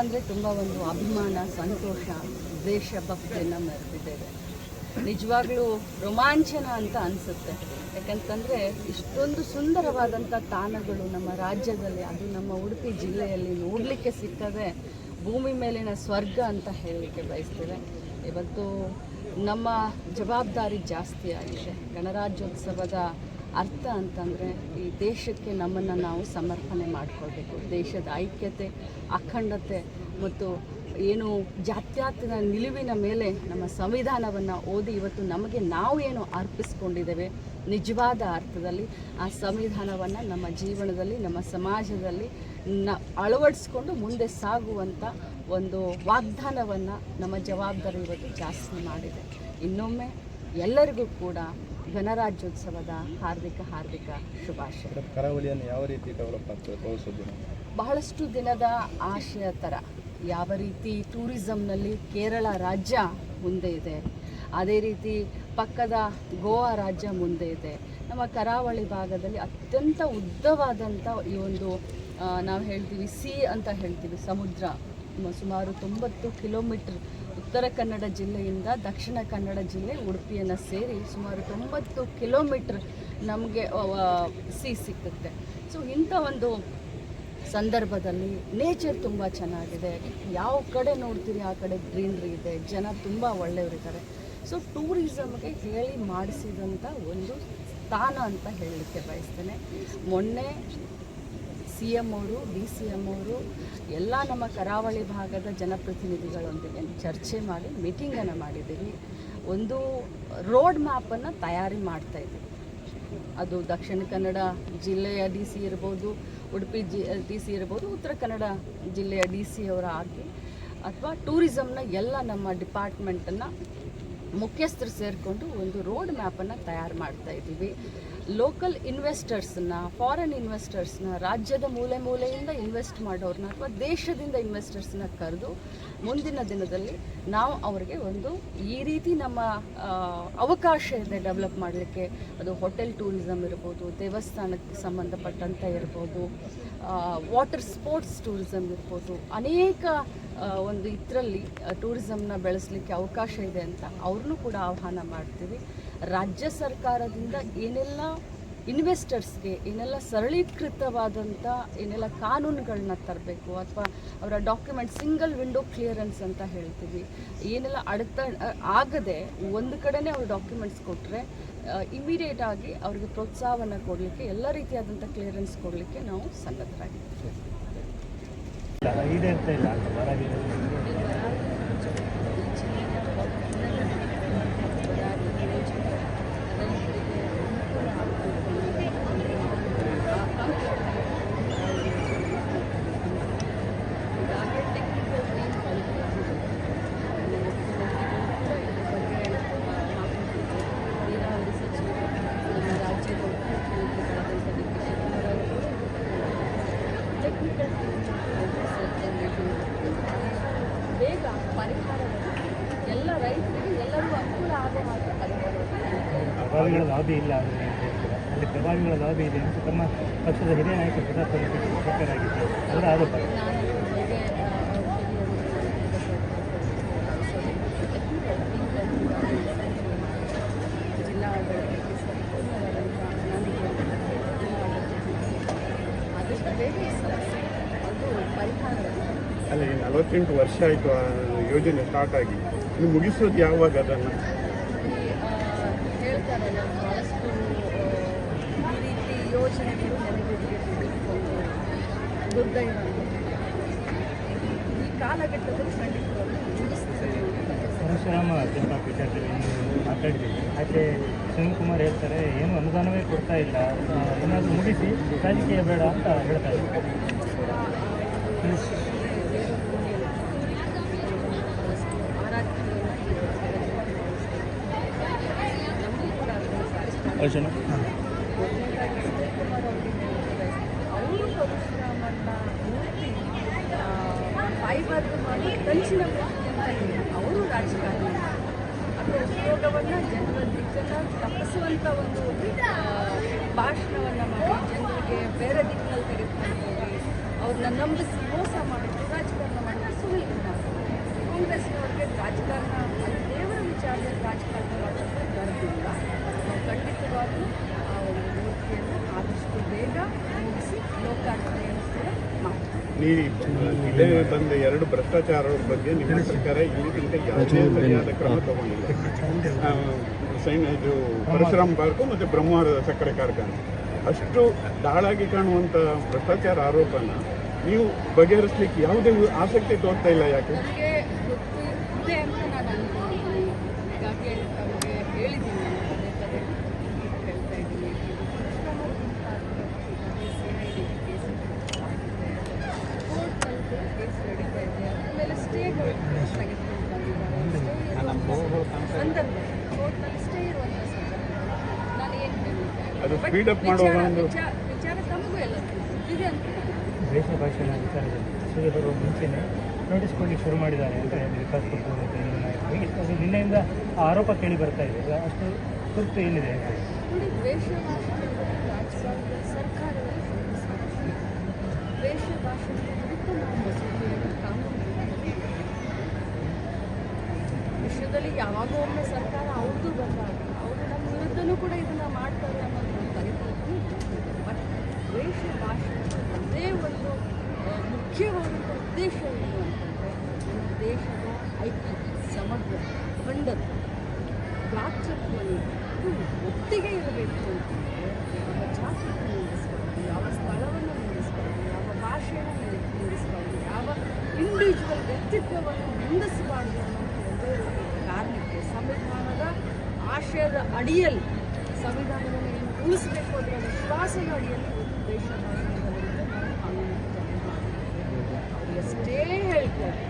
ಅಂದರೆ ತುಂಬ ಒಂದು ಅಭಿಮಾನ, ಸಂತೋಷ ದೇಶಭಕ್ತಿಯನ್ನು ಮೆರೆದಿದ್ದೇವೆ. ನಿಜವಾಗ್ಲೂ ರೋಮಾಂಚನ ಅಂತ ಅನಿಸುತ್ತೆ. ಯಾಕಂತಂದರೆ ಇಷ್ಟೊಂದು ಸುಂದರವಾದಂಥ ತಾಣಗಳು ನಮ್ಮ ರಾಜ್ಯದಲ್ಲಿ, ಅದು ನಮ್ಮ ಉಡುಪಿ ಜಿಲ್ಲೆಯಲ್ಲಿ ನೋಡಲಿಕ್ಕೆ ಸಿಕ್ಕದೆ ಭೂಮಿ ಮೇಲಿನ ಸ್ವರ್ಗ ಅಂತ ಹೇಳಲಿಕ್ಕೆ ಬಯಸ್ತೇವೆ. ಇವತ್ತು ನಮ್ಮ ಜವಾಬ್ದಾರಿ ಜಾಸ್ತಿ ಆಗಿದೆ. ಗಣರಾಜ್ಯೋತ್ಸವದ ಅರ್ಥ ಅಂತಂದರೆ ಈ ದೇಶಕ್ಕೆ ನಮ್ಮನ್ನು ನಾವು ಸಮರ್ಪಣೆ ಮಾಡಿಕೊಳ್ಬೇಕು. ದೇಶದ ಐಕ್ಯತೆ, ಅಖಂಡತೆ ಮತ್ತು ಏನು ಜಾತ್ಯಾತೀತ ನಿಲುವಿನ ಮೇಲೆ ನಮ್ಮ ಸಂವಿಧಾನವನ್ನು ಓದಿ ಇವತ್ತು ನಮಗೆ ನಾವು ಏನು ಅರ್ಪಿಸ್ಕೊಂಡಿದ್ದೇವೆ ನಿಜವಾದ ಅರ್ಥದಲ್ಲಿ ಆ ಸಂವಿಧಾನವನ್ನು ನಮ್ಮ ಜೀವನದಲ್ಲಿ, ನಮ್ಮ ಸಮಾಜದಲ್ಲಿ ನ ಅಳವಡಿಸ್ಕೊಂಡು ಮುಂದೆ ಸಾಗುವಂಥ ಒಂದು ವಾಗ್ದಾನವನ್ನು ನಮ್ಮ ಜವಾಬ್ದಾರಿ ಇವತ್ತು ಜಾಸ್ತಿ ಮಾಡಿದೆ. ಇನ್ನೊಮ್ಮೆ ಎಲ್ಲರಿಗೂ ಕೂಡ ಗಣರಾಜ್ಯೋತ್ಸವದ ಹಾರ್ದಿಕ ಹಾರ್ದಿಕ ಶುಭಾಶಯ. ಕರಾವಳಿಯನ್ನು ಯಾವ ರೀತಿ ಡೆವಲಪ್ ಆಗ್ತದೆ ಪ್ರವಾಸೋದ್ಯಮ ಬಹಳಷ್ಟು ದಿನದ ಆಶಯ ಥರ ಯಾವ ರೀತಿ ಟೂರಿಸಮ್ನಲ್ಲಿ ಕೇರಳ ರಾಜ್ಯ ಮುಂದೆ ಇದೆ ಅದೇ ರೀತಿ ಪಕ್ಕದ ಗೋವಾ ರಾಜ್ಯ ಮುಂದೆ ಇದೆ. ನಮ್ಮ ಕರಾವಳಿ ಭಾಗದಲ್ಲಿ ಅತ್ಯಂತ ಉದ್ದವಾದಂಥ ಈ ಒಂದು ನಾವು ಹೇಳ್ತೀವಿ ಸಿ ಅಂತ ಹೇಳ್ತೀವಿ ಸಮುದ್ರ. ಸುಮಾರು ತೊಂಬತ್ತು ಕಿಲೋಮೀಟ್ರ್ ಉತ್ತರ ಕನ್ನಡ ಜಿಲ್ಲೆಯಿಂದ ದಕ್ಷಿಣ ಕನ್ನಡ ಜಿಲ್ಲೆ ಉಡುಪಿಯನ್ನು ಸೇರಿ ಸುಮಾರು ತೊಂಬತ್ತು ಕಿಲೋಮೀಟ್ರ್ ನಮಗೆ ಸಿ ಸಿಕ್ಕುತ್ತೆ. ಸೊ ಇಂಥ ಒಂದು ಸಂದರ್ಭದಲ್ಲಿ ನೇಚರ್ ತುಂಬ ಚೆನ್ನಾಗಿದೆ. ಯಾವ ಕಡೆ ನೋಡ್ತೀರಿ, ಆ ಕಡೆ ಗ್ರೀನ್ರಿ ಇದೆ, ಜನ ತುಂಬ ಒಳ್ಳೆಯವರಿದ್ದಾರೆ. ಸೊ ಟೂರಿಸಮ್ಗೆ ಹೇಳಿ ಮಾಡಿಸಿದಂಥ ಒಂದು ಸ್ಥಾನ ಅಂತ ಹೇಳಲಿಕ್ಕೆ ಬಯಸ್ತೇನೆ. ಮೊನ್ನೆ ಸಿ ಎಂ ಅವರು, ಡಿ ಸಿ ಎಂ ಅವರು, ಎಲ್ಲ ನಮ್ಮ ಕರಾವಳಿ ಭಾಗದ ಜನಪ್ರತಿನಿಧಿಗಳೊಂದಿಗೆ ಚರ್ಚೆ ಮಾಡಿ ಮೀಟಿಂಗನ್ನು ಮಾಡಿದ್ದೀವಿ ಒಂದು ರೋಡ್ ಮ್ಯಾಪನ್ನು ತಯಾರಿ ಮಾಡ್ತಾ ಇದ್ದೀವಿ ಅದು ದಕ್ಷಿಣ ಕನ್ನಡ ಜಿಲ್ಲೆಯ ಡಿ ಸಿ ಇರ್ಬೋದು, ಉಡುಪಿ ಜಿ, ಡಿ ಸಿ ಇರ್ಬೋದು, ಉತ್ತರ ಕನ್ನಡ ಜಿಲ್ಲೆಯ ಡಿ ಸಿ ಅವರ ಆಗಿ, ಅಥವಾ ಟೂರಿಸಮ್ನ ಎಲ್ಲ ನಮ್ಮ ಡಿಪಾರ್ಟ್ಮೆಂಟನ್ನು ಮುಖ್ಯಸ್ಥರು ಸೇರಿಕೊಂಡು ಒಂದು ರೋಡ್ ಮ್ಯಾಪನ್ನು ತಯಾರು ಮಾಡ್ತಾ ಇದ್ದೀವಿ. ಲೋಕಲ್ ಇನ್ವೆಸ್ಟರ್ಸ್ನ ಫಾರಿನ್ ಇನ್ವೆಸ್ಟರ್ಸ್ನ ರಾಜ್ಯದ ಮೂಲೆ ಮೂಲೆಯಿಂದ ಇನ್ವೆಸ್ಟ್ ಮಾಡೋರನ್ನ ಅಥವಾ ದೇಶದಿಂದ ಇನ್ವೆಸ್ಟರ್ಸ್ನ ಕರೆದು ಮುಂದಿನ ದಿನದಲ್ಲಿ ನಾವು ಅವರಿಗೆ ಒಂದು ಈ ರೀತಿ ನಮ್ಮ ಅವಕಾಶ ಇದೆ ಡೆವಲಪ್ ಮಾಡಲಿಕ್ಕೆ. ಅದು ಹೋಟೆಲ್ ಟೂರಿಸಮ್ ಇರ್ಬೋದು, ದೇವಸ್ಥಾನಕ್ಕೆ ಸಂಬಂಧಪಟ್ಟಂಥ ಇರ್ಬೋದು ವಾಟರ್ ಸ್ಪೋರ್ಟ್ಸ್ ಟೂರಿಸಮ್ ಇರ್ಬೋದು. ಅನೇಕ ಒಂದು ಇದರಲ್ಲಿ ಟೂರಿಸಮ್ನ ಬೆಳೆಸಲಿಕ್ಕೆ ಅವಕಾಶ ಇದೆ ಅಂತ ಅವ್ರನ್ನೂ ಕೂಡ ಆಹ್ವಾನ ಮಾಡ್ತೀವಿ. ರಾಜ್ಯ ಸರ್ಕಾರದಿಂದ ಏನೆಲ್ಲ ಇನ್ವೆಸ್ಟರ್ಸ್ಗೆ ಏನೆಲ್ಲ ಸರಳೀಕೃತವಾದಂಥ ಏನೆಲ್ಲ ಕಾನೂನುಗಳನ್ನ ತರಬೇಕು ಅಥವಾ ಅವರ ಡಾಕ್ಯುಮೆಂಟ್ ಸಿಂಗಲ್ ವಿಂಡೋ ಕ್ಲಿಯರೆನ್ಸ್ ಅಂತ ಹೇಳ್ತೀವಿ. ಏನೆಲ್ಲ ಅಡತ ಆಗದೆ ಒಂದು ಕಡೆನೇ ಅವ್ರು ಡಾಕ್ಯುಮೆಂಟ್ಸ್ ಕೊಟ್ಟರೆ ಇಮಿಡಿಯೇಟ್ ಆಗಿ ಅವ್ರಿಗೆ ಪ್ರೋತ್ಸಾಹವನ್ನು ಕೊಡಲಿಕ್ಕೆ, ಎಲ್ಲ ರೀತಿಯಾದಂಥ ಕ್ಲಿಯರೆನ್ಸ್ ಕೊಡಲಿಕ್ಕೆ ನಾವು ಸನ್ನದ್ಧರಾಗಿದ್ದೀವಿ. ಬರಾಗಿದೆ ಎಲ್ಲ ರೈತರಿಗೆ ಪ್ರಭಾವಿಗಳ ಲಾಬಿ ಇಲ್ಲ ಅಲ್ಲಿ ಪ್ರಭಾವಿಗಳ ಲಾಬಿ ಇದೆ ಅಂತ ತಮ್ಮ ಪಕ್ಷದ ಹಿರಿಯ ನಾಯಕ ಪ್ರತಾಪ್ ಆಗಿತ್ತು ಅವರ ಆರೋಪ. ಅಲ್ಲಿ ನಲವತ್ತೆಂಟು ವರ್ಷ ಆಯಿತು ಯೋಜನೆ ಸ್ಟಾರ್ಟ್ ಆಗಿ ಇನ್ನು ಮುಗಿಸೋದು ಯಾವಾಗ ಅದನ್ನು ಹೇಳ್ತಾರೆ ಈ ರೀತಿ ಯೋಜನೆಗಳು ದುರ್ದೈವ ಈ ಕಾಲಘಟ್ಟದಲ್ಲಿ ಪರಶುರಾಮ ಜನತಾ ಪೀಠದಲ್ಲಿ ಮಾತಾಡಿದ್ದೀವಿ ಆದರೆ ಶಿವಕುಮಾರ್ ಹೇಳ್ತಾರೆ ಏನು ಅನುದಾನವೇ ಕೊಡ್ತಾ ಇಲ್ಲ ಏನಾದರೂ ಮುಗಿಸಿ ರಾಜಕೀಯ ಬೇಡ ಅಂತ ಹೇಳ್ತಾ ಇದ್ದಾರೆ ಕೂಡ ನಮಗೂ ಕೂಡ ಅದನ್ನು ಫೈಬರ್ ಮಾಡಿ ಕಂಚಿನ ಅವರು ರಾಜಕಾರಣಿ ಅದರ ಉಪಯೋಗವನ್ನು ಜನರ ದಿಕ್ಕನ್ನು ತಪ್ಪಿಸುವಂಥ ಒಂದು ಭಾಷಣವನ್ನು ಮಾಡಿ ಜನರಿಗೆ ಬೇರೆ ದಿಕ್ಕಿನಲ್ಲಿ ತೆಗೆದುಕೊಂಡು ಹೋಗಿ ಅವ್ರನ್ನ ನಂಬಿಸಿ ಮೋಸ ಮಾಡಿ ಈ ಇದೇ ಬಂದ ಎರಡು ಭ್ರಷ್ಟಾಚಾರದ ಬಗ್ಗೆ ನಿಮ್ಮ ಸರ್ಕಾರ ಇಲ್ಲಿಗಿಂತ ಯಾವುದೇ ಸರಿಯಾದ ಕ್ರಮ ತಗೊಂಡಿಲ್ಲ. ಸೈನ್, ಇದು ಪರಶುರಾಮ್ ಪಾರ್ಕು ಮತ್ತು ಬ್ರಹ್ಮಾವರದ ಸಕ್ಕರೆ ಕಾರ್ಖಾನೆ. ಅಷ್ಟು ದಾಳಾಗಿ ಕಾಣುವಂಥ ಭ್ರಷ್ಟಾಚಾರ ಆರೋಪನ ನೀವು ಬಗೆಹರಿಸ್ಲಿಕ್ಕೆ ಯಾವುದೇ ಆಸಕ್ತಿ ತೋರ್ತಾ ಇಲ್ಲ ಯಾಕೆ ನನಗೆ ಗೊತ್ತು ಇದೆ ಅಂತ ನಾನು ಅನ್ಕೊಂಡಿದ್ದೀನಿ ಹೀಗಾಗಿ ಅವ್ರಿಗೆ ಹೇಳಿದ್ದೀನಿ ನಾನು ಪದೇ ಪದೇ ಹೇಳ್ತಾ ಇದ್ದೀನಿ ಕೋರ್ಟ್ನಲ್ಲಿ ಕೇಸ್ ನಡೀತಾ ಇದೆ ಆಮೇಲೆ ಸ್ಟೇಗಳು ತೆಗೆದುಕೊಂಡು ಬಂದಿದ್ದಾರೆ ಸಂದರ್ಭ ಕೋರ್ಟ್ನಲ್ಲಿ ಸ್ಟೇ ಇರುವಂಥ ಸಂದರ್ಭ ನಾನು ಏನು ಅದು ಸ್ಪೀಡ್ ಅಪ್ ಮಾಡುವ ಒಂದು- ದೇಶ ಭಾಷೆಯ ವಿಚಾರದಲ್ಲಿ ಸೂರ್ಯ ಬರುವ ಮುಂಚೆನೆ ನೋಟಿಸ್ ಕೊಡ್ಲಿಕ್ಕೆ ಶುರು ಮಾಡಿದ್ದಾರೆ ಅಂತ ವಿಕಾಸ್ ಕೊಟ್ಟು ಅದು ನಿನ್ನೆಯಿಂದ ಆ ಆರೋಪ ಕೇಳಿ ಬರ್ತಾ ಇದೆ. ಈಗ ಅಷ್ಟು ತುರ್ತು ಏನಿದೆ ಯಾವಾಗ ವಿಷಯದಲ್ಲಿ ಯಾವಾಗೋ ಒಮ್ಮೆ ಸರ್ಕಾರ ಅವ್ರದ್ದು ಬಂದಾಗ ಅವರು ನಮ್ಮ ವಿರುದ್ಧನೂ ಕೂಡ ಇದನ್ನ ಮಾಡ್ತಾರೆ ದ್ವೇಷ ಭಾಷಣದ ಒಂದು ಮುಖ್ಯವಾದ ಉದ್ದೇಶ ಏನು ನಮ್ಮ ದೇಶದ ಐಕ್ಯತೆ ಸಮಗ್ರ ಖಂಡದ ಪ್ರಾಚ್ಯತ್ವವನ್ನು ಇದು ಒಟ್ಟಿಗೆ ಇರಬೇಕು ಅಂತಂದರೆ ಯಾವ ಜಾತಿಯನ್ನು ನಿಲ್ಲಿಸ್ಬಾರ್ದು ಯಾವ ಸ್ಥಳವನ್ನು ನಿಲ್ಲಿಸ್ಬಾರ್ದು ಯಾವ ಭಾಷೆಯನ್ನು ನಿಲ್ಲಿ- ನಿಲ್ಲಿಸ್ಬಾರ್ದು ಯಾವ ಇಂಡಿವಿಜುವಲ್ ವ್ಯಕ್ತಿತ್ವವನ್ನು ನಿಂದಿಸಬಾರ್ದು ಅನ್ನೋ ಒಂದು ಕಾರಣಕ್ಕೆ ಸಂವಿಧಾನದ ಆಶಯದ ಅಡಿಯಲ್ಲಿ, ಸಂವಿಧಾನವನ್ನು ಏನು ಉಳಿಸಬೇಕು ಅನ್ನೋ ವಿಶ್ವಾಸದ ಅಡಿಯಲ್ಲಿ ಒಂದು ದೇಶ ಭಾಷಣದ ವಿರುದ್ಧ ನಾವು ಕಾನೂನು ಜಾರಿ ಮಾಡಬೇಕು ಅವ್ರು ಎಷ್ಟೇ ಹೇಳ್ತಾರೆ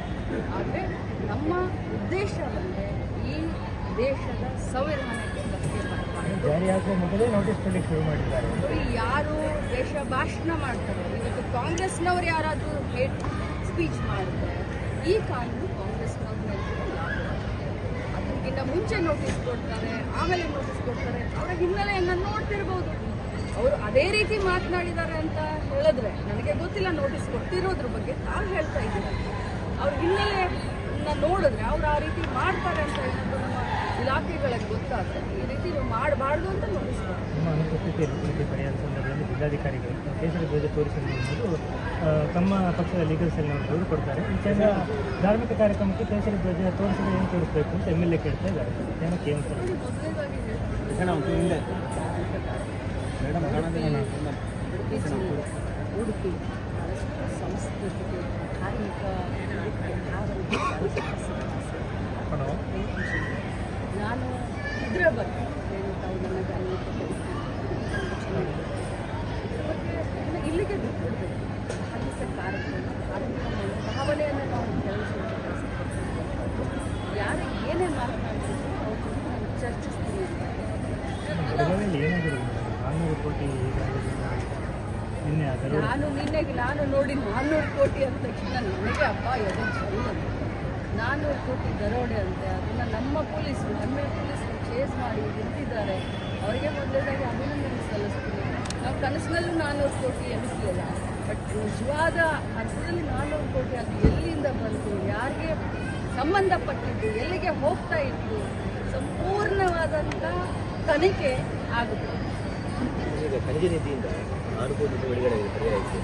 ಆದರೆ ನಮ್ಮ ಉದ್ದೇಶ ಬಂದರೆ ಈ ದೇಶದ ಸಂವಿಧಾನಕ್ಕೆ ಧಕ್ಕೆ ಮೊದಲೇ ನೋಟಿಸ್ ಶುರು ಮಾಡಿದ್ದಾರೆ. ಯಾರು ದೇಶ ಭಾಷಣ ಮಾಡ್ತಾರೆ? ಇವತ್ತು ಕಾಂಗ್ರೆಸ್ನವ್ರು ಯಾರಾದರೂ ಹೇಟ್ ಸ್ಪೀಚ್ ಮಾಡಿದ್ರೆ ಈ ಕಾನೂನು ಆಗುತ್ತೆ. ಅದಕ್ಕಿಂತ ಮುಂಚೆ ನೋಟಿಸ್ ಕೊಡ್ತಾರೆ, ಆಮೇಲೆ ನೋಟಿಸ್ ಕೊಡ್ತಾರೆ. ಅವರ ಹಿನ್ನೆಲೆಯನ್ನು ನೋಡ್ತಿರ್ಬೋದು. ಅವರು ಅದೇ ರೀತಿ ಮಾತನಾಡಿದ್ದಾರೆ ಅಂತ ಹೇಳಿದ್ರೆ ನನಗೆ ಗೊತ್ತಿಲ್ಲ ನೋಟಿಸ್ ಕೊಡ್ತಿರೋದ್ರ ಬಗ್ಗೆ, ತಾವು ಹೇಳ್ತಾ ಇದ್ದೀರ? ಅವ್ರ ಹಿನ್ನೆಲೆಯನ್ನ ನೋಡಿದ್ರೆ ಅವ್ರು ಆ ರೀತಿ ಮಾಡ್ತಾರೆ ಅಂತ ನಮ್ಮ ಇಲಾಖೆಗಳಿಗೆ ಗೊತ್ತಾದ್ರೆ ಈ ರೀತಿ ನೀವು ಮಾಡಬಾರ್ದು ಅಂತ ನೋಟಿಸ್ ಕೊಡ್ತಾರೆ ನಿಮ್ಮ ಅನುಪಸ್ಥಿತಿಯಲ್ಲಿ ಕುರಿತು ಪಡೆಯಾದ ಸಂದರ್ಭದಲ್ಲಿ ಜಿಲ್ಲಾಧಿಕಾರಿಗಳು ಕೇಸರಿ ಧ್ವಜ ತೋರಿಸಲು ಎಂಬುದು ತಮ್ಮ ಪಕ್ಷದ ಲೀಗಲ್ ಸೆಲ್ನವರು ದೂರು ಕೊಡ್ತಾರೆ ವಿಚಾರ ಧಾರ್ಮಿಕ ಕಾರ್ಯಕ್ರಮಕ್ಕೆ ಕೇಸರಿ ಧ್ವಜ ತೋರಿಸಲು ಏನು ತೋರಿಸಬೇಕು ಅಂತ ಎಂ ಎಲ್ ಎ ಕೇಳ್ತಾ ಇದ್ದಾರೆ ಏನಕ್ಕೆ ಏನು. ಉಡುಪಿ ಸಂಸ್ಕೃತಿಗೆ ಧಾರ್ಮಿಕ ನಾನು ಇದರ ಬಗ್ಗೆ ಏನು ತಾವು ಅನೇಕ ಇದ್ರ ಬಗ್ಗೆ ಇಲ್ಲಿಗೆ ಬಿಟ್ಬಿಡ್ಬೇಕು. ಧಾರ್ಮಿಕ ಕಾರ್ಯಕ್ರಮ ಧಾರ್ಮಿಕ ಮನೋಭಾವನೆಯನ್ನು ನಾವು ಯಾರು ಏನೇ ಮಾತನಾಡ್ತಿದ್ರು ಅವರು ನಾನು ಚರ್ಚಿಸ್ತೀನಿ ನಿನ್ನೆ ನಾನು ನಿನ್ನೆಗೆ ನಾನು ನೋಡಿ ನಾನ್ನೂರು ಕೋಟಿ ಅಂತ ತಕ್ಷಣ ನನಗೆ ಅಪ್ಪ ಎದೆ ಜಲ್ಲ ನಾನ್ನೂರು ಕೋಟಿ ದರೋಡೆ ಅಂತೆ. ಅದನ್ನು ನಮ್ಮ ಪೊಲೀಸರು ನಮ್ಮ ಪೊಲೀಸರು ಚೇಸ್ ಮಾಡಿ ನಿಂತಿದ್ದಾರೆ ಅವರಿಗೆ ಮೊದಲೇದಾಗಿ ಅಭಿನಂದನೆ ಸಲ್ಲಿಸ್ತೀನಿ. ನಾವು ಕನಸಿನಲ್ಲೂ ನಾನ್ನೂರು ಕೋಟಿ ಎನಿಸಲಿಲ್ಲ ಬಟ್ ನಿಜವಾದ ಅರ್ಥದಲ್ಲಿ ನಾನ್ನೂರು ಕೋಟಿ ಅದು ಎಲ್ಲಿಂದ ಬಂತು? ಯಾರಿಗೆ ಸಂಬಂಧಪಟ್ಟಿದ್ದು? ಎಲ್ಲಿಗೆ ಹೋಗ್ತಾ ಇತ್ತು? ಸಂಪೂರ್ಣವಾದಂಥ ತನಿಖೆ ಆಗುತ್ತೆ. ಈಗ ಖನಿಜ ನಿಧಿಯಿಂದ ಆರು ಕೋಟಿ ಬಿಡುಗಡೆ ಪರ್ಯಾಯಕ್ಕೆ